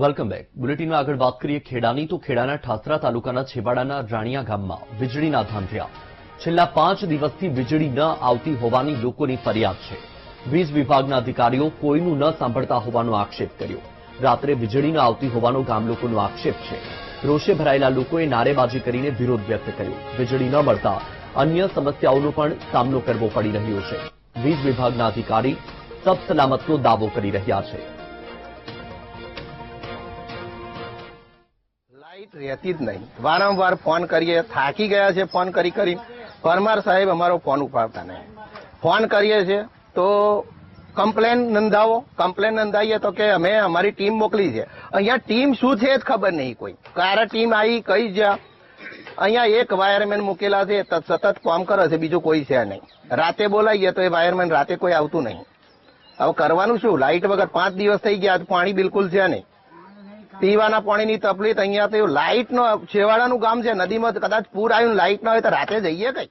Welcome back બુલેટિનમાં આગળ વાત કરીએ ખેડાની. તો ખેડાના ઠાસરા તાલુકાના છેવાડાના રાણિયા ગામમાં વીજળીના ધાંધ્યા. છેલ્લા પાંચ દિવસથી વીજળી ન આવતી હોવાની લોકોની ફરિયાદ છે. વીજ વિભાગના અધિકારીઓ કોઈનું ન સાંભળતા હોવાનો આક્ષેપ કર્યો. રાત્રે વીજળી ન આવતી હોવાનો ગામ લોકોનો આક્ષેપ છે. રોષે ભરાયેલા લોકોએ નારેબાજી કરીને વિરોધ વ્યક્ત કર્યો. વીજળી ન મળતા અન્ય સમસ્યાઓનો પણ સામનો કરવો પડી રહ્યો છે. વીજ વિભાગના અધિકારી સબ સલામતનો દાવો કરી રહ્યા છે. લાઈટ રહેતી જ નહીં. વારંવાર ફોન કરીએ, થાકી ગયા છે ફોન કરી કરી. પરમાર સાહેબ અમારો ફોન ઉપાડતા નહીં. ફોન કરીએ છીએ તો કમ્પ્લેન નોંધાવો. કમ્પ્લેન નોંધાવીએ તો કે અમે અમારી ટીમ મોકલી છે. અહીંયા ટીમ શું છે જ ખબર નહીં કોઈ. ક્યારે ટીમ આવી કઈ જ્યાં અહીંયા એક વાયરમેન મૂકેલા છે સતત કામ કરે છે, બીજું કોઈ છે નહીં. રાતે બોલાવીએ તો એ વાયરમેન રાતે કોઈ આવતું નહીં. હવે કરવાનું શું? લાઇટ વગર પાંચ દિવસ થઈ ગયા, પાણી બિલકુલ છે નહીં. પીવાના પાણીની તકલીફ અહીંયા તો લાઇટ નો છેવાડાનું ગામ છે નદીમાં કદાચ પૂર આવ્યું લાઇટ ના હોય તો રાતે જઈએ કઈ?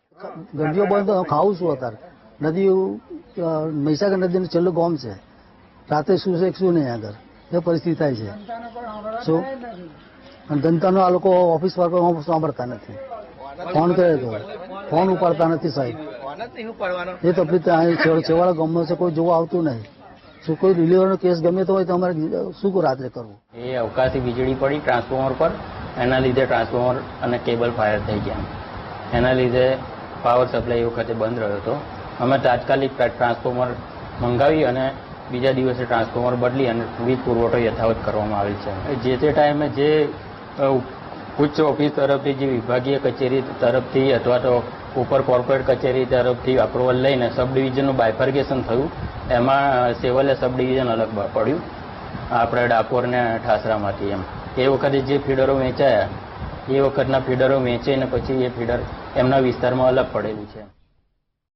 ગંજીઓ બંધ તો ખાવું છું અત્યારે. નદી મહીસાગર નદીનું છેલ્લું ગામ છે. રાતે શું છે શું નહીં આગળ? એ પરિસ્થિતિ થાય છે. શું? અને જનતાનો આ લોકો ઓફિસ વર્કર સાંભળતા નથી. ફોન કરે તો. ફોન ઉપાડતા નથી સાહેબ. એ તકલીફ અહીં છેવાડા છેવાડા ગામમાં છે કોઈ જોવા આવતું નહીં. શું કોઈ ડિલિવરીનો કેસ ગમે તો હોય તો અમારે શું રાત્રે કરવું? એ અવકાશી વીજળી પડી ટ્રાન્સફોર્મર પર. એના લીધે ટ્રાન્સફોર્મર અને કેબલ ફાયર થઈ ગયા. એના લીધે પાવર સપ્લાય એ વખતે બંધ રહ્યો હતો. અમે તાત્કાલિક ટ્રાન્સફોર્મર મંગાવી અને બીજા દિવસે ટ્રાન્સફોર્મર બદલી અને વીજ પુરવઠો યથાવત કરવામાં આવેલ છે. જે તે ટાઈમે જે ઉચ્ચ ઓફિસ તરફથી જે વિભાગીય કચેરી તરફથી અથવા તો ઉપર કોર્પોરેટ કચેરી તરફથી અપ્રુવલ લઈને સબ ડિવિઝનનું બાયફર્ગેશન થયું, એમાં સેવલે સબ ડિવિઝન અલગ પડ્યું. આપણે ડાકોરને ઠાસરામાંથી એમ. એ વખતે જે ફીડરો વેચાયા, એ વખતના ફીડરો વેચીને પછી એ ફીડર એમના વિસ્તારમાં અલગ પડેલું છે.